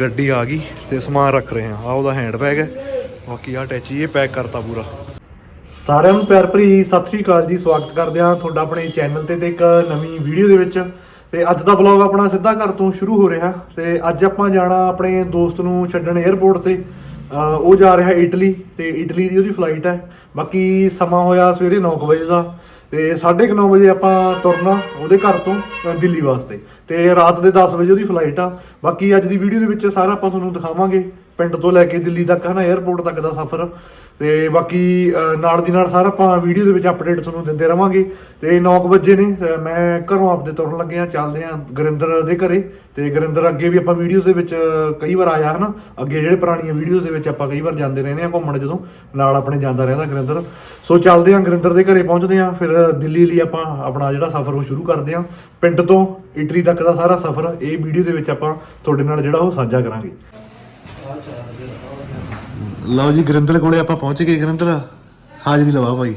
ਗੱਡੀ ਆ ਗਈ ਤੇ ਸਮਾਨ ਰੱਖ ਰਹੇ ਆ ਆ ਉਹਦਾ ਹੈਂਡ ਬੈਗ ਹੈ। ਬਾਕੀ ਆ ਟੈਚੀ ਇਹ ਪੈਕ ਕਰਤਾ ਪੂਰਾ। ਸਾਰਿਆਂ ਨੂੰ ਪਿਆਰ ਭਰੀ ਸਤਿ ਸ੍ਰੀ ਅਕਾਲ ਜੀ। ਸਵਾਗਤ ਕਰਦੇ ਹਾਂ ਤੁਹਾਡਾ ਆਪਣੇ ਚੈਨਲ ਤੇ ਤੇ ਇੱਕ ਨਵੀਂ ਵੀਡੀਓ ਦੇ ਵਿੱਚ। ਤੇ ਅੱਜ ਦਾ ਵਲੌਗ ਆਪਣਾ ਸਿੱਧਾ ਘਰ ਤੋਂ ਸ਼ੁਰੂ ਹੋ ਰਿਹਾ। ਤੇ ਅੱਜ ਆਪਾਂ ਜਾਣਾ ਆਪਣੇ ਦੋਸਤ ਨੂੰ ਛੱਡਣ 에ਅਰਪੋਰਟ ਤੇ ਉਹ ਜਾ ਰਿਹਾ ਇਟਲੀ ਤੇ ਇਟਲੀ ਦੀ ਉਹਦੀ ਫਲਾਈਟ ਹੈ। ਬਾਕੀ ਸਮਾਂ ਹੋਇਆ ਸਵੇਰੇ 9 ਵਜੇ ਦਾ। ਤੇ 9:30 ਵਜੇ ਆਪਾਂ ਤੁਰਨਾ ਉਹਦੇ ਘਰ ਤੋਂ, ਅਹ ਦਿੱਲੀ ਵਾਸਤੇ। ਤੇ ਰਾਤ ਦੇ 10 ਵਜੇ ਉਹਦੀ ਫਲਾਈਟ ਆ। ਬਾਕੀ ਅੱਜ ਦੀ ਵੀਡੀਓ ਦੇ ਵਿੱਚ ਸਾਰਾ ਆਪਾਂ ਤੁਹਾਨੂੰ ਦਿਖਾਵਾਂਗੇ। ਪਿੰਡ ਤੋਂ ਲੈ ਕੇ ਦਿੱਲੀ ਤੱਕ ਹਨਾ 에ਅਰਪੋਰਟ ਤੱਕ ਦਾ ਸਫ਼ਰ। ਤੇ ਬਾਕੀ ਨਾਲ ਦੀ ਨਾਲ ਸਾਰਾ ਆਪਾਂ ਵੀਡੀਓ ਦੇ ਵਿੱਚ ਅਪਡੇਟ ਤੁਹਾਨੂੰ ਦਿੰਦੇ ਰਵਾਂਗੇ। ਤੇ 9 ਵਜੇ ਨੇ ਮੈਂ ਘਰੋਂ ਆਪਦੇ ਤੁਰਨ ਲੱਗਿਆ, ਚੱਲਦੇ ਆ ਗੁਰਿੰਦਰ ਦੇ ਘਰੇ। ਤੇ ਗੁਰਿੰਦਰ ਅੱਗੇ ਵੀ ਆਪਾਂ ਵੀਡੀਓਜ਼ ਦੇ ਵਿੱਚ ਕਈ ਵਾਰ ਆਇਆ ਹਨਾ, ਅੱਗੇ ਜਿਹੜੇ ਪੁਰਾਣੀਆਂ ਵੀਡੀਓਜ਼ ਦੇ ਵਿੱਚ ਆਪਾਂ ਕਈ ਵਾਰ ਜਾਂਦੇ ਰਹਿੰਦੇ ਆ ਘੁੰਮਣ ਜਦੋਂ, ਨਾਲ ਆਪਣੇ ਜਾਂਦਾ ਰਹਿੰਦਾ ਗੁਰਿੰਦਰ। ਸੋ ਚੱਲਦੇ ਆ ਗੁਰਿੰਦਰ ਦੇ ਘਰੇ ਪਹੁੰਚਦੇ ਆ, ਫਿਰ ਦਿੱਲੀ ਲਈ ਆਪਾਂ ਆਪਣਾ ਜਿਹੜਾ ਸਫ਼ਰ ਉਹ ਸ਼ੁਰੂ ਕਰਦੇ ਆ। ਪਿੰਡ ਤੋਂ ਇਟਲੀ ਤੱਕ ਦਾ ਸਾਰਾ ਸਫ਼ਰ, ਇਹ ਵੀਡੀਓ ਦੇ ਵਿੱਚ ਆਪਾਂ ਤੁਹਾਡੇ ਨਾਲ ਜਿਹੜਾ ਉਹ ਸਾਂਝਾ ਕਰਾਂਗੇ। ਲਓ ਜੀ ਗੁਰਿੰਦਰ ਕੋਲੇ ਆਪਾਂ ਪਹੁੰਚ ਗਏ ਗੁਰਿੰਦਰ ਹਾਜ਼ਰੀ ਲਵਾ ਭਾਈ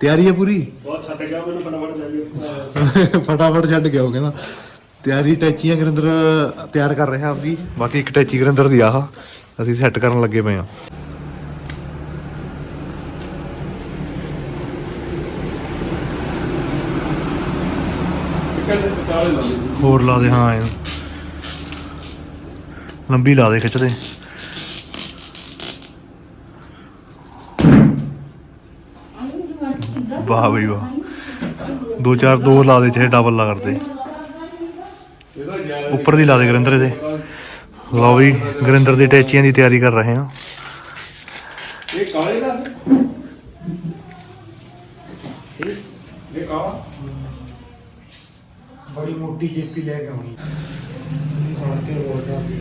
ਤਿਆਰੀ ਹੈ ਪੂਰੀ? ਬਹੁਤ ਛੱਡ ਗਿਆ ਮੈਨੂੰ ਫਟਾਫਟ ਚਾਹੀਏ ਫਟਾਫਟ ਛੱਡ ਗਿਆ ਉਹ ਕਹਿੰਦਾ। ਤਿਆਰੀ ਟੈਚੀਆਂ ਗੁਰਿੰਦਰ ਤਿਆਰ ਕਰ ਰਿਹਾ ਆਪਦੀ। ਬਾਕੀ ਇੱਕ ਟੈਚੀ ਗੁਰਿੰਦਰ ਦੀ ਆਹ। ਅਸੀਂ ਸੈੱਟ ਕਰਨ ਲੱਗੇ ਪਏ ਆ। ਹੋਰ ਲਾ ਦੇ ਹਾਂ ਲੰਬੀ ਲਾ ਦੇ ਖਿੱਚਦੇ ਵਾਹ ਬਈ ਵਾਹ। ਦੋ ਚਾਰ ਦੋ ਲਾ ਦੇ ਚਾਹੇ ਡਬਲ ਲਾ ਕਰਦੇ। ਉੱਪਰ ਦੀ ਲਾ ਦੇ ਗੁਰਿੰਦਰ ਇਹਦੇ। ਲਓ ਵੀ ਗੁਰਿੰਦਰ ਦੀ ਟੈਚੀਆਂ ਦੀ ਤਿਆਰੀ ਕਰ ਰਹੇ ਹਾਂ। ਇਹ ਕਾਲੇ ਦਾ? ਇਹ ਕਾਲਾ? ਬੜੀ ਮੋਟੀ ਜੇਪੀ ਲੈ ਕੇ ਆਉਣੀ। ਸੁਣ ਕੇ ਰੋਲ ਜਾਂਦੀ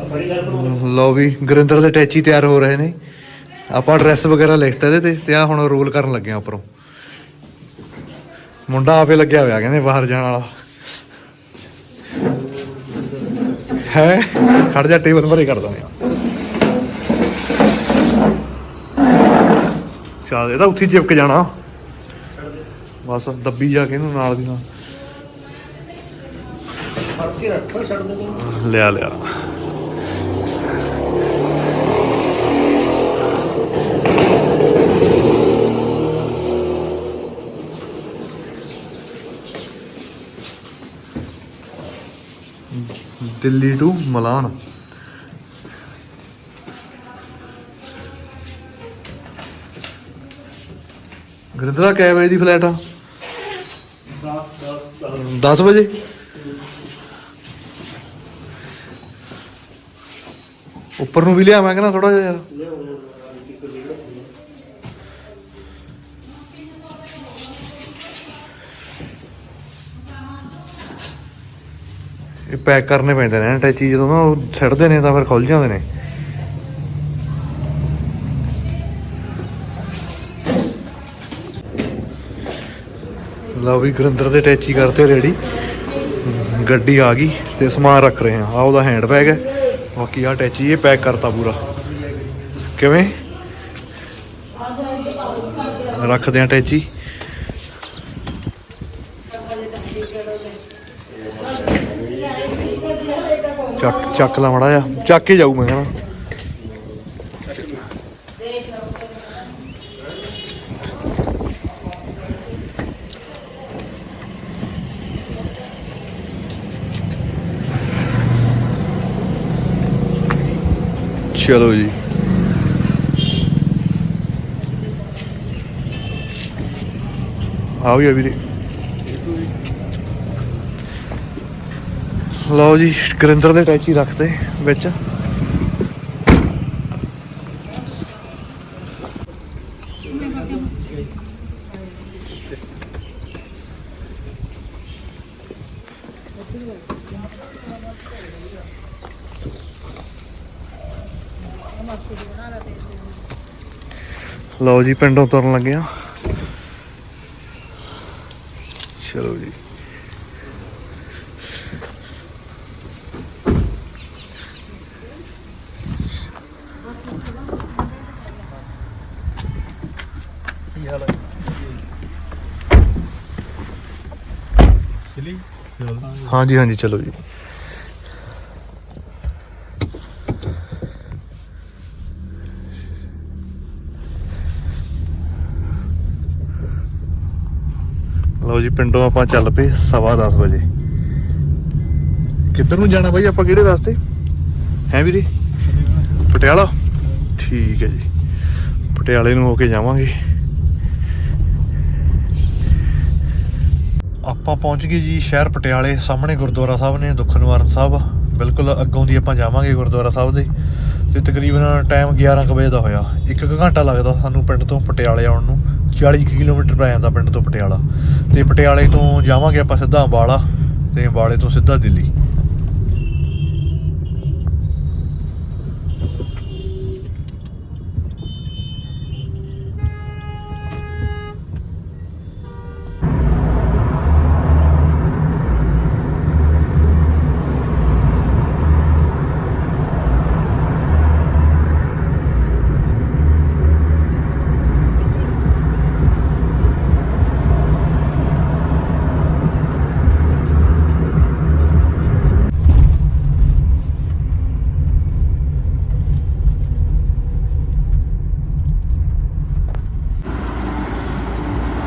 ਆ ਬੜੀ ਗੱਲ ਲਓ ਵੀ ਗੁਰਿੰਦਰ ਦੇ ਟੈਚੀ ਤਿਆਰ ਹੋ ਰਹੇ ਨੇ। ਆਪਾਂ ਐਡਰੈਸ ਵਗੈਰਾ ਲਿਖਤਾ ਇਹਦੇ ਤੇ ਤੇ ਆ ਹੁਣ ਰੋਲ ਕਰਨ ਲੱਗੇ ਆ ਉੱਪਰੋਂ। ਮੁੰਡਾ ਆਪੇ ਲੱਗਿਆ ਹੋਇਆ ਕਹਿੰਦੇ ਬਾਹਰ ਜਾਣ ਵਾਲਾ। ਹੈ? ਖੜ ਜਾ ਟੇਬਲ ਭਰੇ ਕਰ ਆ ਚੱਲ ਇਹਦਾ ਉੱਥੇ ਚਿਪਕ ਜਾਣਾ। ਬਸ ਦੱਬੀ ਜਾ ਕੇ ਇਹਨੂੰ ਨਾਲ ਦੀ ਨਾਲ। ਫੜ ਕੇ ਰੱਖੋ ਛੱਡ ਦੇ ਤੂੰ ਲਿਆ ਲਿਆ। ਦਿੱਲੀ ਟੂ ਮਲਾਨ। ਗੁਰਦਰਾ ਕੈ ਵਜੇ ਦੀ ਫਲਾਈਟ ਆ? 10 10 10 10 ਵਜੇ? ਉੱਪਰ ਨੂੰ ਵੀ ਲਿਆ ਮੈਂ ਕਹਿੰਦਾ ਥੋੜਾ ਜਿਹਾ ਯਾਰ? ਇਹ ਪੈਕ ਕਰਨੇ ਪੈਂਦੇ ਨੇ ਟੈਚੀ ਜਦੋਂ ਨਾ ਉਹ ਛੱਡਦੇ ਨੇ ਤਾਂ ਫਿਰ ਖੁੱਲ ਜਾਂਦੇ ਨੇ। ਲਓ ਵੀ ਗੁਰਿੰਦਰ ਦੇ ਟੈਚੀ ਕਰਤੇ ਰੈਡੀ ਗੱਡੀ ਆ ਗਈ ਤੇ ਸਮਾਨ ਰੱਖ ਰਹੇ ਆ ਆ ਉਹਦਾ ਹੈਂਡ ਬੈਗ ਹੈ। ਬਾਕੀ ਆ ਟੈਚੀ ਇਹ ਪੈਕ ਕਰਤਾ ਪੂਰਾ। ਕਿਵੇਂ? ਰੱਖਦੇ ਆ ਟੈਚੀ। ਚੱਕ ਚੱਕ ਲਾ ਮੜਾ ਜਾ ਚੱਕ ਕੇ ਜਾਊ ਮੈਂ ਕਹਿੰਦਾ। ਚਲੋ ਜੀ। ਆਓ ਜੀ ਵੀਰੇ। ਲਓ ਜੀ ਗੁਰਿੰਦਰ ਦੇ ਟੈਚੀ ਰੱਖਦੇ ਵਿੱਚ। ਲਓ ਜੀ ਪਿੰਡੋਂ ਤੁਰਨ ਲੱਗਿਆ। ਹਾਂਜੀ ਹਾਂਜੀ, ਚਲੋ ਜੀ। ਲਓ ਜੀ, ਪਿੰਡੋਂ ਆਪਾਂ ਚੱਲ ਪਏ ਸਵਾ 10:30 ਵਜੇ। ਕਿੱਧਰ ਨੂੰ ਜਾਣਾ ਬਾਈ ਆਪਾਂ, ਕਿਹੜੇ ਰਸਤੇ? ਹੈ ਵੀਰੇ? ਪਟਿਆਲਾ? ਠੀਕ ਹੈ ਜੀ। ਪਟਿਆਲੇ ਨੂੰ ਹੋ ਕੇ ਜਾਵਾਂਗੇ। ਆਪਾਂ ਪਹੁੰਚ ਗਏ ਜੀ ਸ਼ਹਿਰ ਪਟਿਆਲੇ, ਸਾਹਮਣੇ ਗੁਰਦੁਆਰਾ ਸਾਹਿਬ ਨੇ, ਦੁੱਖ ਨਿਵਾਰਨ ਸਾਹਿਬ। ਬਿਲਕੁਲ ਅੱਗੋਂ ਦੀ ਆਪਾਂ ਜਾਵਾਂਗੇ ਗੁਰਦੁਆਰਾ ਸਾਹਿਬ ਦੇ। ਤੇ ਤਕਰੀਬਨ ਟਾਈਮ 11 ਕੁ ਵਜੇ ਦਾ ਹੋਇਆ। ਇੱਕ ਕੁ ਘੰਟਾ ਲੱਗਦਾ ਸਾਨੂੰ ਪਿੰਡ ਤੋਂ ਪਟਿਆਲੇ ਆਉਣ ਨੂੰ। 40 ਕੁ ਕਿਲੋਮੀਟਰ ਪੈ ਜਾਂਦਾ ਪਿੰਡ ਤੋਂ ਪਟਿਆਲਾ। ਤੇ ਪਟਿਆਲੇ ਤੋਂ ਜਾਵਾਂਗੇ ਆਪਾਂ ਸਿੱਧਾ ਅੰਬਾਲਾ, ਤੇ ਅੰਬਾਲੇ ਤੋਂ ਸਿੱਧਾ ਦਿੱਲੀ।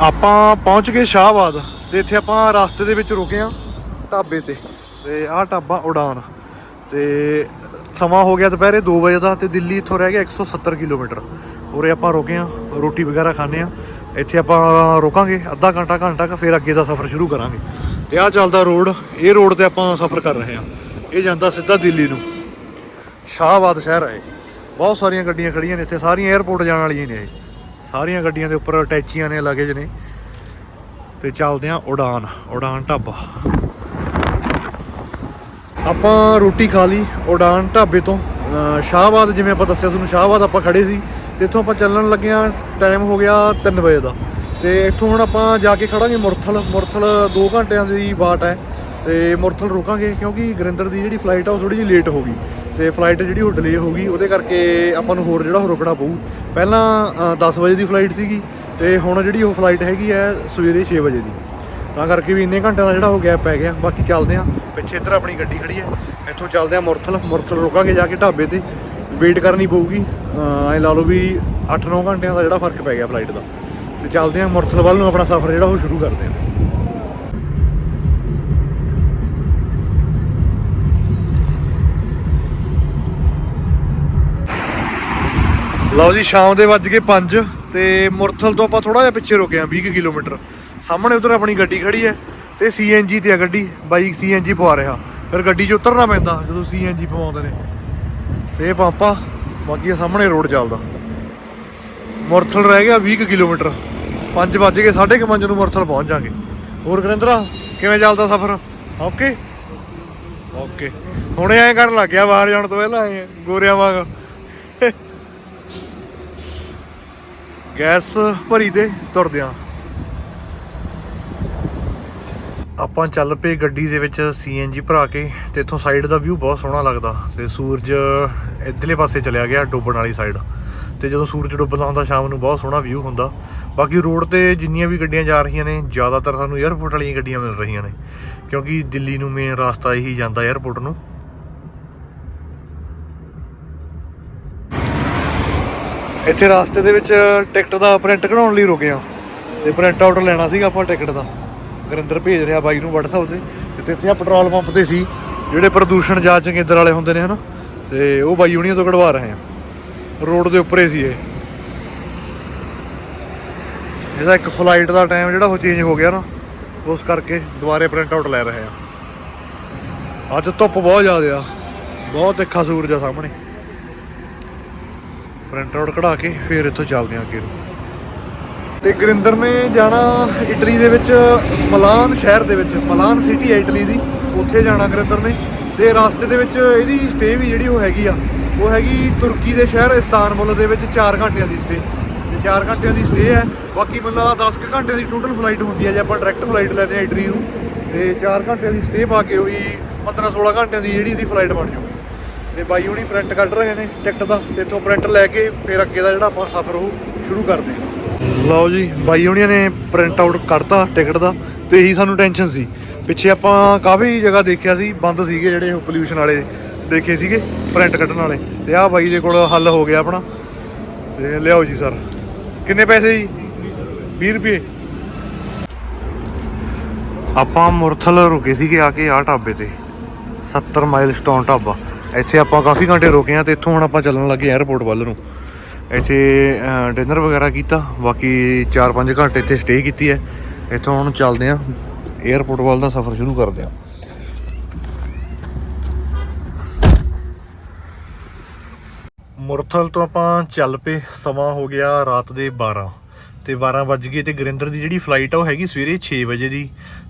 ਆਪਾਂ ਪਹੁੰਚ ਗਏ ਸ਼ਾਹਬਾਦ ਤੇ ਇੱਥੇ ਆਪਾਂ ਰਸਤੇ ਦੇ ਵਿੱਚ ਰੁਕੇ ਆ ਢਾਬੇ ਤੇ ਤੇ ਆਹ ਢਾਬਾ ਉਡਾਨ ਤੇ ਸਮਾਂ ਹੋ ਗਿਆ ਦੁਪਹਿਰੇ 2 ਵਜੇ ਦਾ ਤੇ ਦਿੱਲੀ ਇੱਥੋਂ ਰਹਿ ਗਿਆ 170 ਕਿਲੋਮੀਟਰ। ਉਰੇ ਆਪਾਂ ਰੁਕੇ ਆ ਰੋਟੀ ਵਗੈਰਾ ਖਾਣੇ ਆ ਇੱਥੇ ਆਪਾਂ ਰੁਕਾਂਗੇ, ਅੱਧਾ ਘੰਟਾ ਘੰਟਾ ਕੁ ਫਿਰ ਅੱਗੇ ਦਾ ਸਫ਼ਰ ਸ਼ੁਰੂ ਕਰਾਂਗੇ। ਤੇ ਆਹ ਚੱਲਦਾ ਰੋਡ, ਇਹ ਰੋਡ ਤੇ ਆਪਾਂ ਸਫ਼ਰ ਕਰ ਰਹੇ ਆ ਇਹ ਜਾਂਦਾ ਸਿੱਧਾ ਦਿੱਲੀ ਨੂੰ। ਸ਼ਾਹਬਾਦ ਸ਼ਹਿਰ ਹੈ ਬਹੁਤ ਸਾਰੀਆਂ ਗੱਡੀਆਂ ਖੜੀਆਂ ਨੇ ਇੱਥੇ, ਸਾਰੀਆਂ 에ਅਰਪੋਰਟ ਜਾਣ ਵਾਲੀਆਂ ਨੇ ਇਹ। ਸਾਰੀਆਂ ਗੱਡੀਆਂ ਦੇ ਉੱਪਰ ਅਟੈਚੀਆਂ ਨੇ ਲਗੇਜ ਨੇ। ਤੇ ਚੱਲਦੇ ਆ ਉਡਾਨ ਉਡਾਨ ਢਾਬਾ। ਆਪਾਂ ਰੋਟੀ ਖਾ ਲਈ ਉਡਾਨ ਢਾਬੇ ਤੋਂ। ਸ਼ਾਹਬਾਦ, ਜਿਵੇਂ ਆਪਾਂ ਦੱਸਿਆ ਤੁਹਾਨੂੰ, ਸ਼ਾਹਬਾਦ ਆਪਾਂ ਖੜੇ ਸੀ। ਤੇ ਇੱਥੋਂ ਆਪਾਂ ਚੱਲਣ ਲੱਗੇ ਆ ਟਾਈਮ ਹੋ ਗਿਆ 3 ਵਜੇ ਦਾ। ਤੇ ਇੱਥੋਂ ਹੁਣ ਆਪਾਂ ਜਾ ਕੇ ਖੜਾਂਗੇ ਮੁਰਥਲ। ਮੁਰਥਲ 2 ਘੰਟਿਆਂ ਦੀ ਬਾਟ ਹੈ। ਤੇ ਮੁਰਥਲ ਰੁਕਾਂਗੇ ਕਿਉਂਕਿ ਗਰਿੰਦਰ ਦੀ ਜਿਹੜੀ ਫਲਾਈਟ ਆ, ਉਹ ਥੋੜੀ ਜਿਹੀ ਲੇਟ ਹੋ ਗਈ। ਤੇ ਫਲਾਈਟ ਜਿਹੜੀ ਉਹ ਡਿਲੇ ਹੋ ਗਈ ਉਹਦੇ ਕਰਕੇ ਆਪਾਂ ਨੂੰ ਹੋਰ ਜਿਹੜਾ ਉਹ ਰੁਕਣਾ ਪਊ। ਪਹਿਲਾਂ ਅ, 10 ਵਜੇ ਦੀ ਫਲਾਈਟ ਸੀਗੀ ਤੇ ਹੁਣ ਜਿਹੜੀ ਉਹ ਫਲਾਈਟ ਹੈਗੀ ਹੈ ਸਵੇਰੇ 6 ਵਜੇ ਦੀ। ਤਾਂ ਕਰਕੇ ਵੀ ਇੰਨੇ ਘੰਟਿਆਂ ਦਾ ਜਿਹੜਾ ਉਹ ਗੈਪ ਪੈ ਗਿਆ। ਬਾਕੀ ਚੱਲਦੇ ਆ ਪਿੱਛੇ ਇੱਧਰ ਆਪਣੀ ਗੱਡੀ ਖੜੀ ਹੈ। ਇੱਥੋਂ ਚੱਲਦੇ ਆ ਮੁਰਥਲ। ਮੁਰਥਲ ਰੁਕਾਂਗੇ ਜਾ ਕੇ ਢਾਬੇ ਤੇ। ਵੇਟ ਕਰਨੀ ਪਊਗੀ। ਐ ਲਾ ਲਓ ਵੀ 8-9 ਘੰਟਿਆਂ ਦਾ ਜਿਹੜਾ ਫ਼ਰਕ ਪੈ ਗਿਆ ਫਲਾਈਟ ਦਾ। ਤੇ ਚੱਲਦੇ ਆ ਮੁਰਥਲ ਵੱਲ ਨੂੰ ਆਪਣਾ ਸਫ਼ਰ ਜਿਹੜਾ ਉਹ ਸ਼ੁਰੂ ਕਰਦੇ ਆ ਲਓ ਜੀ, ਸ਼ਾਮ ਦੇ ਵੱਜ ਗਏ 5 ਤੇ ਮੁਰਥਲ ਤੋਂ ਆਪਾਂ ਥੋੜਾ ਜਿਹਾ ਪਿੱਛੇ ਰੁਕੇ ਆ 20 ਕੁ ਕਿਲੋਮੀਟਰ। ਸਾਹਮਣੇ ਉਧਰ ਆਪਣੀ ਗੱਡੀ ਖੜੀ ਹੈ ਤੇ ਸੀਐਨਜੀ ਤੇ ਆ ਗੱਡੀ, ਬਾਈ ਸੀਐਨਜੀ ਪਵਾ ਰਿਹਾ। ਫਿਰ ਗੱਡੀ 'ਚ ਉਤਰਨਾ ਪੈਂਦਾ, ਜਦੋਂ ਸੀਐਨਜੀ ਪਵਾਉਂਦੇ ਨੇ। ਤੇ ਪਾਪਾ, ਬਾਕੀ ਸਾਹਮਣੇ ਰੋਡ ਚੱਲਦਾ। ਮੁਰਥਲ ਰਹਿ ਗਿਆ 20 ਕੁ ਕਿਲੋਮੀਟਰ। 5 ਵੱਜ ਗਏ 5:30 ਨੂੰ ਮੁਰਥਲ ਪਹੁੰਚ ਜਾਾਂਗੇ। ਹੋਰ ਗੁਰਿੰਦਰਾ, ਕਿਵੇਂ ਚੱਲਦਾ ਸਫ਼ਰ? ਓਕੇ ਓਕੇ ਹੁਣੇ ਐਂ ਕਰਨ ਲੱਗ ਗਿਆ, ਬਾਹਰ ਜਾਣ ਤੋਂ ਪਹਿਲਾਂ ਐਂ, ਗੋਰਿਆਂ ਵਾਂਗ। ਗੈਸ ਭਰੀ ਤੇ ਤੁਰਦੇ ਆ। ਆਪਾਂ ਚੱਲ ਪਏ ਗੱਡੀ ਦੇ ਵਿੱਚ ਸੀਐਨਜੀ ਭਰਾ ਕੇ ਤੇ ਇੱਥੋਂ ਸਾਈਡ ਦਾ ਵਿਊ ਬਹੁਤ ਸੋਹਣਾ ਲੱਗਦਾ ਤੇ ਸੂਰਜ ਇੱਧਰਲੇ ਪਾਸੇ ਚਲਿਆ ਗਿਆ ਡੁੱਬਣ ਵਾਲੀ ਸਾਈਡ ਤੇ ਜਦੋਂ ਸੂਰਜ ਡੁੱਬਦਾ ਹੁੰਦਾ ਸ਼ਾਮ ਨੂੰ ਬਹੁਤ ਸੋਹਣਾ ਵਿਊ ਹੁੰਦਾ। ਬਾਕੀ ਰੋਡ ਤੇ ਜਿੰਨੀਆਂ ਵੀ ਗੱਡੀਆਂ ਜਾ ਰਹੀਆਂ ਨੇ, ਜ਼ਿਆਦਾਤਰ ਸਾਨੂੰ 에ਅਰਪੋਰਟ ਵਾਲੀਆਂ ਗੱਡੀਆਂ ਮਿਲ ਰਹੀਆਂ ਨੇ। ਕਿਉਂਕਿ ਦਿੱਲੀ ਨੂੰ ਮੇਨ ਰਸਤਾ ਇਹੀ ਜਾਂਦਾ 에ਅਰਪੋਰਟ ਨੂੰ। ਇੱਥੇ ਰਾਸਤੇ ਦੇ ਵਿੱਚ ਟਿਕਟ ਦਾ ਪ੍ਰਿੰਟ ਕਢਾਉਣ ਲਈ ਰੁਕੇ ਆ ਤੇ ਪ੍ਰਿੰਟ ਆਊਟ ਲੈਣਾ ਸੀਗਾ ਆਪਾਂ ਟਿਕਟ ਦਾ। ਗਰਿੰਦਰ ਭੇਜ ਰਿਹਾ ਬਾਈ ਨੂੰ WhatsApp ਤੇ। ਤੇ ਇੱਥੇ ਆ ਪੈਟਰੋਲ ਪੰਪ ਤੇ ਸੀ। ਜਿਹੜੇ ਪ੍ਰਦੂਸ਼ਣ ਜਾਂਚ ਕੇਂਦਰ ਵਾਲੇ ਹੁੰਦੇ ਨੇ, ਹਨਾ? ਤੇ ਉਹ ਬਾਈ ਹੁਣੀਆਂ ਤੋਂ ਕਢਵਾ ਰਹੇ ਆ ਰੋਡ ਦੇ ਉੱਪਰ ਹੀ ਸੀ ਇਹ। ਇਹਦਾ ਇੱਕ ਫਲਾਈਟ ਦਾ ਟਾਈਮ ਜਿਹੜਾ ਉਹ ਚੇਂਜ ਹੋ ਗਿਆ ਨਾ। ਉਸ ਕਰਕੇ ਦੁਬਾਰੇ ਪ੍ਰਿੰਟ ਆਊਟ ਲੈ ਰਹੇ ਆ ਅੱਜ ਧੁੱਪ ਬਹੁਤ ਜ਼ਿਆਦਾ ਆ। ਬਹੁਤ ਤਿੱਖਾ ਸੂਰਜ ਆ ਸਾਹਮਣੇ। ਪ੍ਰਿੰਟ ਆਊਟ ਕਢਾ ਕੇ ਫਿਰ ਇੱਥੋਂ ਚੱਲਦੇ ਹਾਂ ਅੱਗੇ ਨੂੰ। ਤੇ ਗੁਰਿੰਦਰ ਨੇ ਜਾਣਾ ਇਟਲੀ ਦੇ ਵਿੱਚ, ਮਲਾਨ ਸ਼ਹਿਰ ਦੇ ਵਿੱਚ, ਮਲਾਨ ਸਿਟੀ ਹੈ ਇਟਲੀ ਦੀ। ਉੱਥੇ ਜਾਣਾ ਗੁਰਿੰਦਰ ਨੇ। ਤੇ ਰਾਸਤੇ ਦੇ ਵਿੱਚ ਇਹਦੀ ਸਟੇ ਵੀ ਜਿਹੜੀ ਉਹ ਹੈਗੀ ਆ, ਉਹ ਹੈਗੀ ਤੁਰਕੀ ਦੇ ਸ਼ਹਿਰ, ਇਸਤਾਨਬੁਲ ਦੇ ਵਿੱਚ 4 ਘੰਟਿਆਂ ਦੀ ਸਟੇ ਤੇ 4 ਘੰਟਿਆਂ ਦੀ ਸਟੇ ਹੈ। ਬਾਕੀ ਮੈਨੂੰ ਲੱਗਦਾ 10 ਕੁ ਘੰਟਿਆਂ ਦੀ ਟੋਟਲ ਫਲਾਈਟ ਹੁੰਦੀ ਹੈ, ਜੇ ਆਪਾਂ ਡਾਇਰੈਕਟ ਫਲਾਈਟ ਲੈਂਦੇ ਆ ਇਟਲੀ ਨੂੰ। ਤੇ 4 ਘੰਟਿਆਂ ਦੀ ਸਟੇ ਪਾ ਕੇ ਉਹੀ 15 16 ਘੰਟਿਆਂ ਦੀ ਜਿਹੜੀ ਇਹਦੀ ਫਲਾਈਟ ਬਣ ਜਾਊਗੀ ਤੇ ਬਾਈ ਹੁਣੀ ਪ੍ਰਿੰਟ ਕੱਢ ਰਹੇ ਨੇ ਟਿਕਟ ਦਾ ਤੇ ਇੱਥੋਂ ਪ੍ਰਿੰਟ ਲੈ ਕੇ ਫਿਰ ਅੱਗੇ ਦਾ ਜਿਹੜਾ ਆਪਾਂ ਸਫ਼ਰ ਉਹ ਸ਼ੁਰੂ ਕਰਦੇ ਹਾਂ। ਲਓ ਜੀ, ਬਾਈ ਹੁਣੀਆਂ ਨੇ ਪ੍ਰਿੰਟ ਆਊਟ ਕੱਢਤਾ ਟਿਕਟ ਦਾ, ਤੇ ਇਹੀ ਸਾਨੂੰ ਟੈਨਸ਼ਨ ਸੀ। ਪਿੱਛੇ ਆਪਾਂ ਕਾਫੀ ਜਗ੍ਹਾ ਦੇਖਿਆ ਸੀ, ਬੰਦ ਸੀਗੇ ਜਿਹੜੇ ਉਹ ਪੋਲਿਊਸ਼ਨ ਵਾਲੇ ਦੇਖੇ ਸੀਗੇ ਪ੍ਰਿੰਟ ਕੱਢਣ ਵਾਲੇ। ਤੇ ਆਹ ਬਾਈ ਦੇ ਕੋਲ ਹੱਲ ਹੋ ਗਿਆ ਆਪਣਾ। ਤੇ ਲਿਆਓ ਜੀ ਸਰ ਕਿੰਨੇ ਪੈਸੇ ਜੀ? 20 ਰੁਪਏ। ਆਪਾਂ ਮੁਰਥਲ ਰੁਕੇ ਸੀਗੇ ਆ ਕੇ ਆ ਢਾਬੇ ਤੇ 70 ਮਾਈਲ ਸਟੋਨ ਢਾਬਾ। ਇੱਥੇ ਆਪਾਂ ਕਾਫੀ ਘੰਟੇ ਰੁਕੇ ਆ ਤੇ ਇੱਥੋਂ ਹੁਣ ਆਪਾਂ ਚੱਲਣ ਲੱਗੇ 에ਅਰਪੋਰਟ ਵੱਲ ਨੂੰ। ਇੱਥੇ ਡਿਨਰ ਵਗੈਰਾ ਕੀਤਾ, ਬਾਕੀ 4-5 ਘੰਟੇ ਇੱਥੇ ਸਟੇ ਕੀਤੀ ਹੈ। ਇੱਥੋਂ ਹੁਣ ਚੱਲਦੇ ਆ 에ਅਰਪੋਰਟ ਵੱਲ ਦਾ ਸਫ਼ਰ ਸ਼ੁਰੂ ਕਰਦੇ ਆ ਮੁਰਥਲ ਤੋਂ ਆਪਾਂ ਚੱਲ ਪਏ, ਸਮਾਂ ਹੋ ਗਿਆ ਰਾਤ ਦੇ 12 ਤੇ 12 ਵਜ ਗਏ ਤੇ ਗਰਿੰਦਰ ਦੀ ਜਿਹੜੀ ਫਲਾਈਟ ਆ ਉਹ ਹੈਗੀ ਸਵੇਰੇ 6 ਵਜੇ ਦੀ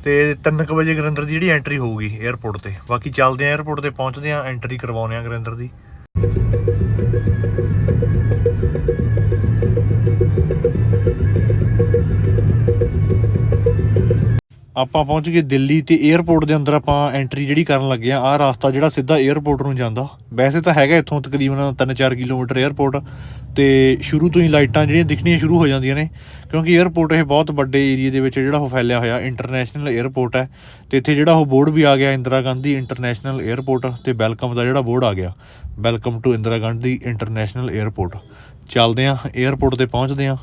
ਤੇ 3:00 ਵਜੇ ਗੁਰਿੰਦਰ ਦੀ ਜਿਹੜੀ ਐਂਟਰੀ ਹੋਊਗੀ 에어ਪੋਰਟ ਤੇ। ਬਾਕੀ ਚੱਲਦੇ ਆ 에어ਪੋਰਟ ਤੇ, ਪਹੁੰਚਦੇ ਆ ਐਂਟਰੀ ਕਰਵਾਉਂਦੇ ਆ ਗੁਰਿੰਦਰ ਦੀ। ਆਪਾਂ ਪਹੁੰਚ ਗਏ ਦਿੱਲੀ ਤੇ 에어ਪੋਰਟ ਦੇ ਅੰਦਰ ਆਪਾਂ ਐਂਟਰੀ ਜਿਹੜੀ ਕਰਨ ਲੱਗੇ ਆ। ਆਹ ਰਸਤਾ ਜਿਹੜਾ ਸਿੱਧਾ 에어ਪੋਰਟ ਨੂੰ ਜਾਂਦਾ। ਵੈਸੇ ਤਾਂ ਹੈਗਾ ਇੱਥੋਂ ਤਕਰੀਬਨ 3-4 ਕਿਲੋਮੀਟਰ 에어ਪੋਰਟ ਤੇ ਸ਼ੁਰੂ ਤੋਂ ਹੀ ਲਾਈਟਾਂ ਜਿਹੜੀਆਂ ਦਿਖਣੀਆਂ ਸ਼ੁਰੂ ਹੋ ਜਾਂਦੀਆਂ ਨੇ, ਕਿਉਂਕਿ 에어ਪੋਰਟ ਇਹ ਬਹੁਤ ਵੱਡੇ ਏਰੀਆ ਦੇ ਵਿੱਚ ਜਿਹੜਾ ਉਹ ਫੈਲਿਆ ਹੋਇਆ ਇੰਟਰਨੈਸ਼ਨਲ 에어ਪੋਰਟ ਹੈ ਤੇ ਇੱਥੇ ਜਿਹੜਾ ਉਹ ਬੋਰਡ ਵੀ ਆ ਗਿਆ, ਇੰਦਰਾ ਗਾਂਧੀ ਇੰਟਰਨੈਸ਼ਨਲ 에어ਪੋਰਟ ਤੇ ਵੈਲਕਮ ਦਾ ਜਿਹੜਾ ਬੋਰਡ ਆ ਗਿਆ welcome to Indira Gandhi international airport ਚੱਲਦੇ ਆਂ 에어ਪੋਰਟ ਤੇ ਪਹੁੰਚਦੇ ਆਂ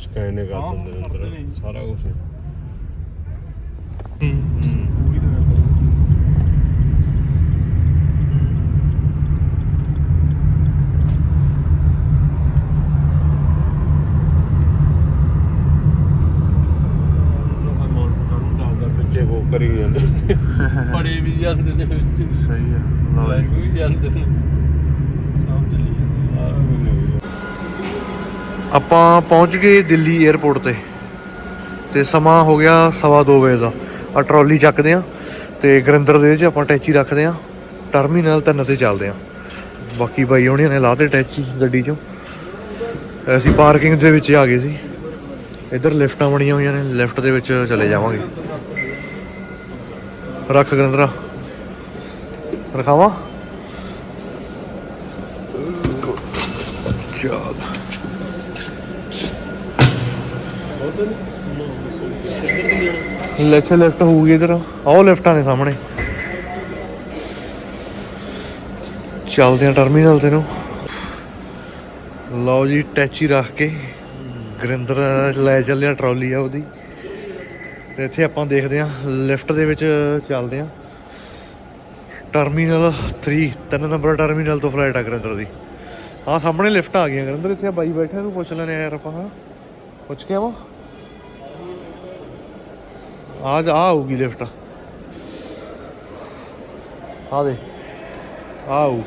ਬੰਦੇ ਨੂੰ ਵੀ ਸਕੈਨ ਕਰ ਹਾਂ, ਦਿੰਦੇ ਨੇ ਕਰਦੇ ਨੇ। ਅੰਦਰ ਸਾਰਾ ਕੁਝ ਪੂਰੀ ਤਾਂ ਗੱਲ ਪਿੱਛੇ ਕੋ ਕਰੀ ਜਾਂਦੇ ਬੜੇ ਵੀ ਜਾਂਦੇ ਨੇ ਵਿੱਚ ਸਹੀ ਹੈ ਲਾਈਵ ਵੀ ਜਾਂਦੇ ਨੇ ਸਭ ਚੱਲੀ ਜਾਂਦੇ ਆ। ਆਪਾਂ ਪਹੁੰਚ ਗਏ ਦਿੱਲੀ 에ਅਰਪੋਰਟ ਤੇ। ਤੇ ਸਮਾਂ ਹੋ ਗਿਆ ਸਵਾ ਦੋ ਵਜੇ ਦਾ। ਆ ਟਰਾਲੀ ਚੱਕਦੇ ਆ ਤੇ ਗਰਿੰਦਰ ਦੇ ਵਿੱਚ ਆਪਾਂ ਟੈਚੀ ਰੱਖਦੇ ਆ। ਟਰਮੀਨਲ ਤਿੰਨ ਤੇ ਚੱਲਦੇ ਆ। ਬਾਕੀ ਬਾਈ ਹੋਣੀਆਂ ਨੇ ਲਾਤੇ ਟੈਚੀ ਗੱਡੀ 'ਚੋਂ। ਅਸੀਂ ਪਾਰਕਿੰਗ ਦੇ ਵਿੱਚ ਆ ਗਏ ਸੀ। ਇੱਧਰ ਲਿਫਟਾਂ ਬਣੀਆਂ ਹੋਈਆਂ ਨੇ, ਲਿਫਟ ਦੇ ਵਿੱਚ ਚਲੇ ਜਾਵਾਂਗੇ। ਰੱਖ ਗਰਿੰਦਰਾ। ਰਖਾਵਾਂ? ਚੱਲ। ਲੈਫਟ ਲੈਫਟ ਹੋਊਗੀ ਇਧਰ। ਆਓ ਲੈਫਟਾਂ ਨੇ ਸਾਹਮਣੇ। ਚੱਲਦੇ ਆ ਟਰਮੀਨਲ ਤੇ ਨੂੰ। ਲਓ ਜੀ, ਟੈਚੀ ਰੱਖ ਕੇ ਗਰਿੰਦਰ ਲੈ ਚੱਲਿਆ ਟਰਾਲੀ ਆ ਉਹਦੀ। ਤੇ ਇੱਥੇ ਆਪਾਂ ਦੇਖਦੇ ਆ ਲਿਫਟ ਦੇ ਵਿੱਚ ਚੱਲਦੇ ਆ ਟਰਮੀਨਲ 3 ਤਿੰਨ ਨੰਬਰ ਟਰਮੀਨਲ ਤੋਂ ਫਲਾਈਟ ਆ ਗਰਿੰਦਰ ਦੀ। ਆ ਸਾਹਮਣੇ ਲਿਫਟ ਆ ਗਈਆਂ ਗਰਿੰਦਰ, ਇੱਥੇ ਬਾਈ ਬੈਠਾ ਨੂੰ ਪੁੱਛ ਲੈਣੇ ਯਾਰ ਆਪਾਂ ਪੁੱਛ ਕੇ ਆਵਾਂ? ਆ ਆ ਆਊਗੀ ਲਿਫਟ। ਆ ਦੇ ਆਉ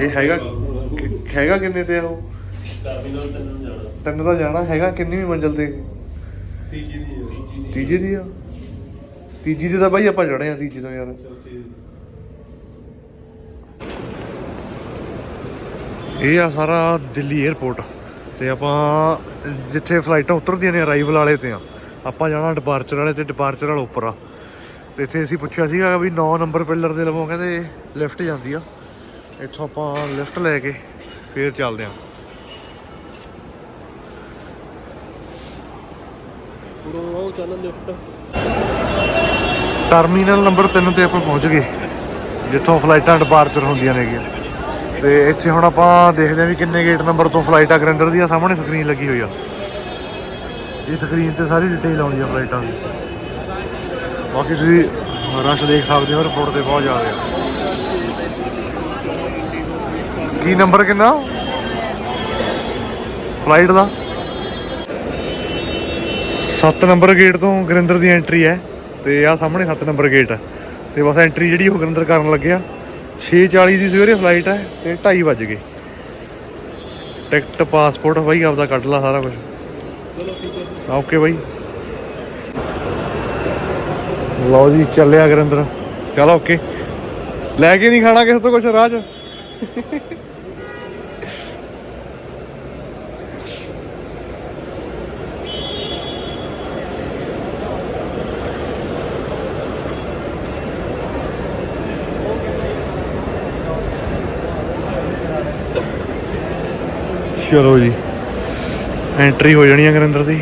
ਇਹ ਹੈਗਾ ਹੈਗਾ ਕਿੰਨੇ ਤੇ ਉਹ? ਟਰਮੀਨਲ ਤੇ ਨੂੰ ਜਾਣਾ। ਤੈਨੂੰ ਤਾਂ ਜਾਣਾ ਹੈਗਾ ਕਿੰਨੀ ਵੀ ਮੰਜ਼ਲ ਤੇ? ਤੀਜੀ ਦੀ ਹੈ। ਤੀਜੀ ਦੀ ਆ। ਤੀਜੀ ਦੀ ਤਾਂ ਬਾਈ ਆਪਾਂ ਚੜੇ ਆ ਤੀਜੀ ਤੋਂ ਯਾਰ। ਚੌਥੀ ਦੀ। ਇਹ ਆ ਸਾਰਾ ਦਿੱਲੀ 에ਅਰਪੋਰਟ ਤੇ ਆਪਾਂ ਜਿੱਥੇ ਫਲਾਈਟਾਂ ਉਤਰਦੀਆਂ ਨੇ ਅਰਾਈਵਲ ਵਾਲੇ ਤੇ ਆ। ਆਪਾਂ ਜਾਣਾ ਡਿਪਾਰਚਰ ਵਾਲੇ ਤੇ ਡਿਪਾਰਚਰ ਵਾਲਾ ਉੱਪਰ ਆ। ਤੇ ਇੱਥੇ ਅਸੀਂ ਪੁੱਛਿਆ ਸੀਗਾ ਵੀ 9 ਨੰਬਰ ਪਿਲਰ ਦੇ ਲਵੋਂ ਕਹਿੰਦੇ ਲਿਫਟ ਜਾਂਦੀ ਆ। ਇੱਥੋਂ ਆਪਾਂ ਲਿਫਟ ਲੈ ਕੇ ਫੇਰ ਚੱਲਦੇ ਆ। ਉਹ ਚੱਲ ਲਿਫਟ। ਟਰਮੀਨਲ ਨੰਬਰ 3 ਤੇ ਆਪਾਂ ਪਹੁੰਚ ਗਏ, ਜਿੱਥੋਂ ਫਲਾਈਟਾਂ ਡਿਪਾਰਚਰ ਹੁੰਦੀਆਂ ਨੇਗੀਆਂ। ਤੇ ਇੱਥੇ ਹੁਣ ਆਪਾਂ ਦੇਖਦੇ ਆ ਵੀ ਕਿੰਨੇ ਗੇਟ ਨੰਬਰ ਤੋਂ ਫਲਾਈਟ ਆ, ਗਰਿੰਦਰ ਦੀ ਆ, ਸਾਹਮਣੇ ਸਕਰੀਨ ਲੱਗੀ ਹੋਈ ਆ। ਇਹ ਸਕਰੀਨ ਤੇ ਸਾਰੀ ਡਿਟੇਲ ਆਉਂਦੀ ਆ ਫਲਾਈਟਾਂ ਦੀ। ਬਾਕੀ ਤੁਸੀਂ ਰਸ਼ ਦੇਖ ਸਕਦੇ ਹੋ ਰਿਪੋਰਟ ਤੇ ਬਹੁਤ ਜ਼ਿਆਦਾ ਆ। ਕੀ ਨੰਬਰ ਕਿੰਨਾ? ਫਲਾਈਟ ਦਾ? ਸੱਤ ਨੰਬਰ ਗੇਟ ਤੋਂ ਗਰਿੰਦਰ ਦੀ ਐਂਟਰੀ ਹੈ ਤੇ ਆਹ ਸਾਹਮਣੇ ਸੱਤ ਨੰਬਰ ਗੇਟ ਹੈ। ਤੇ ਬਸ ਐਂਟਰੀ ਜਿਹੜੀ ਉਹ ਗੁਰਿੰਦਰ ਕਰਨ ਲੱਗਿਆ। 6:40 ਦੀ ਸਵੇਰੇ ਫਲਾਈਟ ਹੈ ਤੇ 2:30 ਵਜ ਗਏ। ਟਿਕਟ ਪਾਸਪੋਰਟ ਬਾਈ ਆਪਦਾ ਕੱਢ ਲਾ ਸਾਰਾ ਕੁਝ ਓਕੇ ਬਾਈ। ਲਓ ਜੀ, ਚੱਲਿਆ ਗਰਿੰਦਰ। ਚਲੋ ਓਕੇ ਲੈ ਕੇ ਨਹੀਂ ਖਾਣਾ ਕਿਸੇ ਤੋਂ ਕੁਝ ਰਾਜ ਚਲੋ ਜੀ। ਐਂਟਰੀ ਹੋ ਜਾਣੀ ਹੈ ਗੁਰਿੰਦਰ ਦੀ।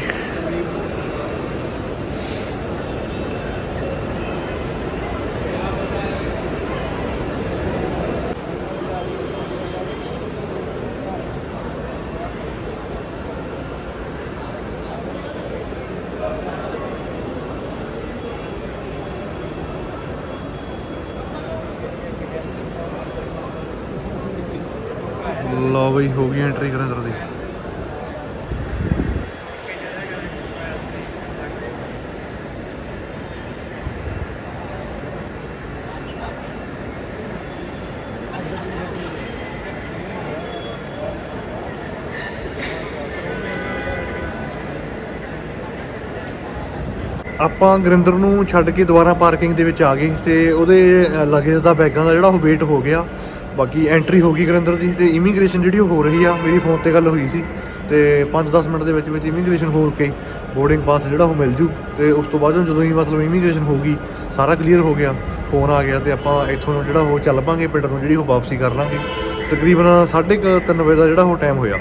ਲਓ ਬਈ, ਹੋ ਗਈ ਐਂਟਰੀ ਗੁਰਿੰਦਰ ਦੀ। ਆਪਾਂ ਗੁਰਿੰਦਰ ਨੂੰ ਛੱਡ ਕੇ ਦੁਬਾਰਾ ਪਾਰਕਿੰਗ ਦੇ ਵਿੱਚ ਆ ਗਏ ਤੇ ਉਹਦੇ ਲਗੇਜ ਦਾ ਬੈਗਾਂ ਦਾ ਜਿਹੜਾ ਉਹ ਵੇਟ ਹੋ ਗਿਆ। ਬਾਕੀ ਐਂਟਰੀ ਹੋ ਗਈ ਗੁਰਿੰਦਰ ਦੀ ਤੇ ਇਮੀਗ੍ਰੇਸ਼ਨ ਜਿਹੜੀ ਉਹ ਹੋ ਰਹੀ ਆ, ਮੇਰੀ ਫੋਨ ਤੇ ਗੱਲ ਹੋਈ ਸੀ ਤੇ 5-10 ਮਿੰਟ ਦੇ ਵਿੱਚ ਵਿੱਚ ਇਮੀਗ੍ਰੇਸ਼ਨ ਹੋ ਕੇ ਬੋਰਡਿੰਗ ਪਾਸ ਜਿਹੜਾ ਉਹ ਮਿਲ ਜੂ ਤੇ ਉਸ ਤੋਂ ਬਾਅਦ ਜਦੋਂ ਹੀ ਮਤਲਬ ਇਮੀਗ੍ਰੇਸ਼ਨ ਹੋ ਗਈ, ਸਾਰਾ ਕਲੀਅਰ ਹੋ ਗਿਆ ਫੋਨ ਆ ਗਿਆ ਤੇ ਆਪਾਂ ਇੱਥੋਂ ਨੂੰ ਜਿਹੜਾ ਉਹ ਚੱਲ ਪਾਂਗੇ, ਪਿੰਡ ਨੂੰ ਜਿਹੜੀ ਉਹ ਵਾਪਸੀ ਕਰ ਲਾਂਗੇ। ਤਕਰੀਬਨ 3:30 ਵਜੇ ਦਾ ਜਿਹੜਾ ਉਹ ਟਾਈਮ ਹੋਇਆ।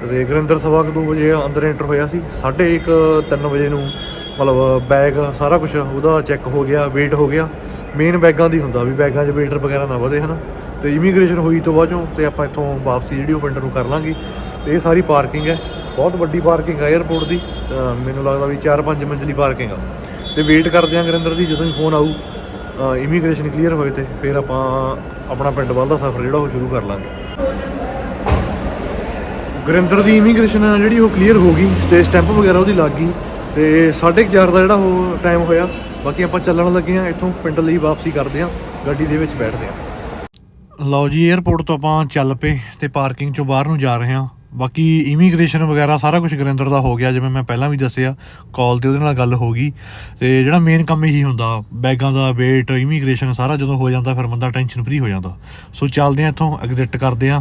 ਤੇ ਗੁਰਿੰਦਰ ਸਵਾ ਕੁ ਦੋ ਵਜੇ ਅੰਦਰ ਐਂਟਰ ਹੋਇਆ ਸੀ 3:30 ਵਜੇ ਨੂੰ ਮਤਲਬ ਬੈਗ ਸਾਰਾ ਕੁਝ ਉਹਦਾ ਚੈੱਕ ਹੋ ਗਿਆ ਵੇਟ ਹੋ ਗਿਆ। ਮੇਨ ਬੈਗਾਂ ਦੀ ਹੁੰਦਾ ਵੀ ਬੈਗਾਂ 'ਚ ਵੇਟਰ ਵਗੈਰਾ ਨਾ ਵਧੇ, ਹਨਾ? ਤੇ ਇਮੀਗ੍ਰੇਸ਼ਨ ਹੋਈ ਤੋਂ ਬਾਅਦੋਂ ਤੇ ਆਪਾਂ ਇੱਥੋਂ ਵਾਪਸੀ ਜਿਹੜੀ ਉਹ ਪਿੰਡ ਨੂੰ ਕਰ ਲਾਂਗੇ। ਤੇ ਇਹ ਸਾਰੀ ਪਾਰਕਿੰਗ ਹੈ। ਬਹੁਤ ਵੱਡੀ ਪਾਰਕਿੰਗ ਹੈ 에어ਪੋਰਟ ਦੀ ਮੈਨੂੰ ਲੱਗਦਾ ਵੀ 4-5 ਮੰਜ਼ਲੀ ਪਾਰਕਿੰਗ ਆ। ਤੇ ਵੇਟ ਕਰਦੇ ਆਂ ਗਰਿੰਦਰ ਦੀ ਜਦੋਂ ਹੀ ਫੋਨ ਆਊ ਇਮੀਗ੍ਰੇਸ਼ਨ ਕਲੀਅਰ ਹੋਏ ਤੇ ਫਿਰ ਆਪਾਂ ਆਪਣਾ ਪਿੰਡ ਵੱਲ ਦਾ ਸਫ਼ਰ ਜਿਹੜਾ ਉਹ ਸ਼ੁਰੂ ਕਰ ਲਾਂਗੇ। ਗਰਿੰਦਰ ਦੀ ਇਮੀਗ੍ਰੇਸ਼ਨ ਜਿਹੜੀ ਉਹ ਕਲੀਅਰ ਹੋ ਗਈ ਤੇ ਸਟੈਂਪ ਵਗੈਰਾ ਉਹਦੀ ਲੱਗ ਗਈ ਤੇ 4:30 ਦਾ ਜਿਹੜਾ ਉਹ ਟਾਈਮ ਹੋਇਆ। ਬਾਕੀ ਆਪਾਂ ਚੱਲਣ ਲੱਗੇ ਆ ਇੱਥੋਂ ਪਿੰਡ ਲਈ ਵਾਪਸੀ ਕਰਦੇ ਆ ਗੱਡੀ ਦੇ ਵਿੱਚ ਬੈਠਦੇ ਆ ਲਓ ਜੀ 에어ਪੋਰਟ ਤੋਂ ਆਪਾਂ ਚੱਲ ਪਏ ਤੇ ਪਾਰਕਿੰਗ ਚੋਂ ਬਾਹਰ ਨੂੰ ਜਾ ਰਹੇ ਆ ਬਾਕੀ ਇਮੀਗ੍ਰੇਸ਼ਨ ਵਗੈਰਾ ਸਾਰਾ ਕੁਝ ਗੁਰਿੰਦਰ ਦਾ ਹੋ ਗਿਆ ਜਿਵੇਂ ਮੈਂ ਪਹਿਲਾਂ ਵੀ ਦੱਸਿਆ ਕਾਲ ਤੇ ਉਹਦੇ ਨਾਲ ਗੱਲ ਹੋ ਗਈ। ਤੇ ਜਿਹੜਾ ਮੇਨ ਕੰਮ ਇਹੀ ਹੁੰਦਾ ਬੈਗਾਂ ਦਾ ਵੇਟ ਇਮੀਗ੍ਰੇਸ਼ਨ ਸਾਰਾ ਜਦੋਂ ਹੋ ਜਾਂਦਾ ਫਿਰ ਬੰਦਾ ਟੈਨਸ਼ਨ ਫਰੀ ਹੋ ਜਾਂਦਾ। ਸੋ ਚੱਲਦੇ ਆ ਇੱਥੋਂ ਐਗਜ਼ਿਟ ਕਰਦੇ ਆ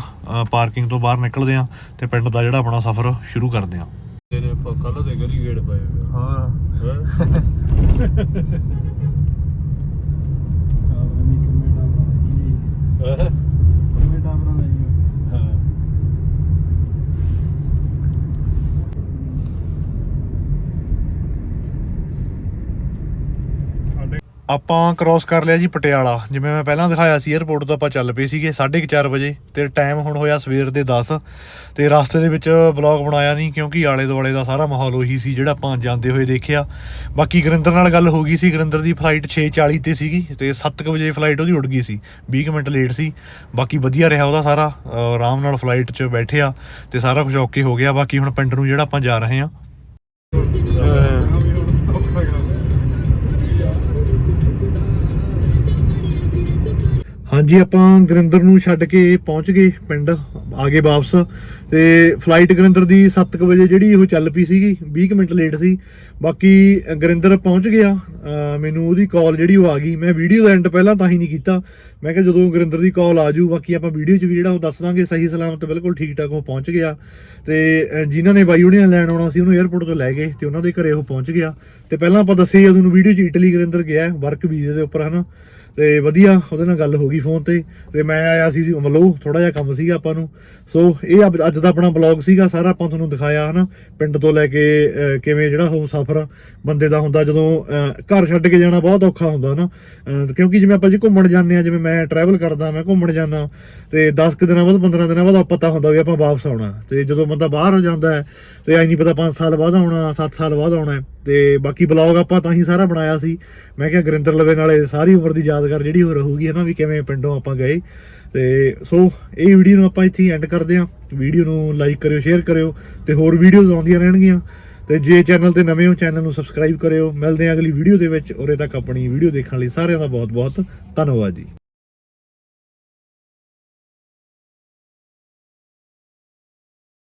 ਪਾਰਕਿੰਗ ਤੋਂ ਬਾਹਰ ਨਿਕਲਦੇ ਆ ਤੇ ਪਿੰਡ ਦਾ ਜਿਹੜਾ ਆਪਣਾ ਸਫ਼ਰ ਸ਼ੁਰੂ ਕਰਦੇ ਆ ਤੇਰੇ ਕੱਲ ਦੇ ਗਲੀ ਗੇੜ ਪਏ ਹਾਂ। ਹੈ? Uh-huh. ਆਪਾਂ ਕ੍ਰਾਸ ਕਰ ਲਿਆ ਜੀ ਪਟਿਆਲਾ। ਜਿਵੇਂ ਮੈਂ ਪਹਿਲਾਂ ਦਿਖਾਇਆ ਸੀ 에어ਪੋਰਟ ਤੋਂ ਆਪਾਂ ਚੱਲ ਪਏ ਸੀਗੇ 4:30 ਵਜੇ ਤੇ ਟਾਈਮ ਹੁਣ ਹੋਇਆ ਸਵੇਰ ਦੇ 10 ਤੇ ਰਸਤੇ ਦੇ ਵਿੱਚ ਬਲੌਗ ਬਣਾਇਆ ਨਹੀਂ, ਕਿਉਂਕਿ ਆਲੇ ਦੁਆਲੇ ਦਾ ਸਾਰਾ ਮਾਹੌਲ ਉਹੀ ਸੀ ਜਿਹੜਾ ਆਪਾਂ ਜਾਂਦੇ ਹੋਏ ਦੇਖਿਆ। ਬਾਕੀ ਗਰਿੰਦਰ ਨਾਲ ਗੱਲ ਹੋ ਗਈ ਸੀ, ਗਰਿੰਦਰ ਦੀ ਫਲਾਈਟ 6:40 ਤੇ ਸੀਗੀ ਤੇ 7:00 ਵਜੇ ਫਲਾਈਟ ਉਹਦੀ ਉੱਡ ਗਈ ਸੀ 20 ਕੁ ਮਿੰਟ ਲੇਟ ਸੀ। ਬਾਕੀ ਵਧੀਆ ਰਿਹਾ ਉਹਦਾ ਸਾਰਾ, ਆਰਾਮ ਨਾਲ ਫਲਾਈਟ 'ਚ ਬੈਠਿਆ ਤੇ ਸਾਰਾ ਕੁਝ ਓਕੇ ਹੋ ਗਿਆ। ਬਾਕੀ ਹੁਣ ਪਿੰਡ ਨੂੰ ਜਿਹੜਾ ਆਪਾਂ ਜਾ ਰਹੇ ਹਾਂ। ਹਾਂਜੀ ਆਪਾਂ ਗੁਰਿੰਦਰ ਨੂੰ ਛੱਡ ਕੇ ਪਹੁੰਚ ਗਏ ਪਿੰਡ ਆ ਗਏ ਵਾਪਸ। ਤੇ ਫਲਾਈਟ ਗੁਰਿੰਦਰ ਦੀ 7:00 ਵਜੇ ਜਿਹੜੀ ਉਹ ਚੱਲ ਪਈ ਸੀਗੀ 20 ਕੁ ਮਿੰਟ ਲੇਟ ਸੀ। ਬਾਕੀ ਅ, ਗੁਰਿੰਦਰ ਪਹੁੰਚ ਗਿਆ ਮੈਨੂੰ ਉਹਦੀ ਕਾਲ ਜਿਹੜੀ ਉਹ ਆ ਗਈ। ਮੈਂ ਵੀਡੀਓ ਦਾ ਐਂਡ ਪਹਿਲਾਂ ਤਾਂ ਹੀ ਨਹੀਂ ਕੀਤਾ। ਮੈਂ ਕਿਹਾ ਜਦੋਂ ਗੁਰਿੰਦਰ ਦੀ ਕਾਲ ਆ ਜੂ ਬਾਕੀ ਆਪਾਂ ਵੀਡੀਓ 'ਚ ਵੀ ਜਿਹੜਾ ਉਹ ਦੱਸ ਦਾਂਗੇ ਸਹੀ ਸਲਾਮਤ ਬਿਲਕੁਲ ਠੀਕ ਠਾਕ ਉਹ ਪਹੁੰਚ ਗਿਆ। ਤੇ ਅ, ਜਿਨ੍ਹਾਂ ਨੇ ਬਾਈ ਉਹਨੇ ਲੈਣ ਆਉਣਾ ਸੀ ਉਹਨੂੰ 에어ਪੋਰਟ ਤੋਂ ਲੈ ਗਏ ਤੇ ਉਹਨਾਂ ਦੇ ਘਰੇ ਉਹ ਪਹੁੰਚ ਗਿਆ। ਤੇ ਪਹਿਲਾਂ ਆਪਾਂ ਦੱਸੇ ਜਦੋਂ ਵੀਡੀਓ 'ਚ ਇਟਲੀ ਗੁਰਿੰਦਰ ਗਿਆ ਵਰਕ ਵੀਜ਼ੇ ਦੇ ਉੱਪਰ ਹਨਾ? ਤੇ ਵਧੀਆ ਉਹਦੇ ਨਾਲ ਗੱਲ ਹੋ ਗਈ ਫੋਨ ਤੇ ਤੇ ਮੈਂ ਆਇਆ ਸੀ ਮਤਲਬ ਥੋੜਾ ਜਿਹਾ ਕੰਮ ਸੀਗਾ ਆਪਾਂ ਨੂੰ। ਸੋ ਇਹ ਅਬ- ਅੱਜ ਦਾ ਆਪਣਾ ਬਲੌਗ ਸੀਗਾ, ਸਾਰਾ ਆਪਾਂ ਤੁਹਾਨੂੰ ਦਿਖਾਇਆ ਹਨਾ। ਪਿੰਡ ਤੋਂ ਲੈ ਕੇ ਕਿਵੇਂ ਜਿਹੜਾ ਉਹ ਸਫ਼ਰ ਬੰਦੇ ਦਾ ਹੁੰਦਾ ਜਦੋਂ ਘਰ ਛੱਡ ਕੇ ਜਾਣਾ ਬਹੁਤ ਔਖਾ ਹੁੰਦਾ ਨਾ ਕਿਉਂਕਿ ਜਿਵੇਂ ਆਪਾਂ ਜੀ ਘੁੰਮਣ ਜਾਂਦੇ ਆ, ਜਿਵੇਂ ਮੈਂ ਟਰੈਵਲ ਕਰਦਾ, ਮੈਂ ਘੁੰਮਣ ਜਾਂਦਾ, ਤੇ 10 ਕੁ ਦਿਨਾਂ ਬਾਅਦ 15 ਦਿਨਾਂ ਬਾਅਦ ਪਤਾ ਹੁੰਦਾ ਵੀ ਆਪਾਂ ਵਾਪਸ ਆਉਣਾ। ਤੇ ਜਦੋਂ ਬੰਦਾ ਬਾਹਰ ਹੋ ਜਾਂਦਾ ਹੈ, ਤੇ ਐ ਨਹੀਂ ਪਤਾ 5 ਸਾਲ ਬਾਅਦ ਆਉਣਾ 7 ਸਾਲ ਬਾਅਦ ਆਉਣਾ ਹੈ। ਤੇ ਬਾਕੀ ਬਲੌਗ ਆਪਾਂ ਤਾਂ ਹੀ ਸਾਰਾ ਬਣਾਇਆ ਸੀ। ਮੈਂ ਕਿਹਾ ਗਰਿੰਦਰ ਲਵੇ ਨਾਲੇ ਸਾਰੀ ਉਮਰ ਦੀ ਯਾਦ ਯਾਦਗਾਰ ਜਿਹੜੀ ਹੋ ਰਹੂਗੀ ਹੈ ਨਾ ਵੀ ਕਿਵੇਂ ਪਿੰਡੋਂ ਆਪਾਂ ਗਏ। ਤੇ ਸੋ ਇਹ ਵੀਡੀਓ ਨੂੰ ਆਪਾਂ ਇੱਥੇ ਐਂਡ ਕਰਦੇ ਹਾਂ। ਵੀਡੀਓ ਨੂੰ ਲਾਈਕ ਕਰਿਓ ਸ਼ੇਅਰ ਕਰਿਓ ਤੇ ਹੋਰ ਵੀਡੀਓਜ਼ ਆਉਂਦੀਆਂ ਰਹਿਣਗੀਆਂ। ਤੇ ਜੇ ਚੈਨਲ ਤੇ ਨਵੇਂ ਹੋ ਚੈਨਲ ਨੂੰ ਸਬਸਕ੍ਰਾਈਬ ਕਰਿਓ। ਮਿਲਦੇ ਹਾਂ ਅਗਲੀ ਵੀਡੀਓ ਦੇ ਵਿੱਚ। ਉਰੇ ਤੱਕ ਆਪਣੀ ਵੀਡੀਓ ਦੇਖਣ ਲਈ ਸਾਰਿਆਂ ਦਾ ਬਹੁਤ ਬਹੁਤ ਧੰਨਵਾਦ ਜੀ।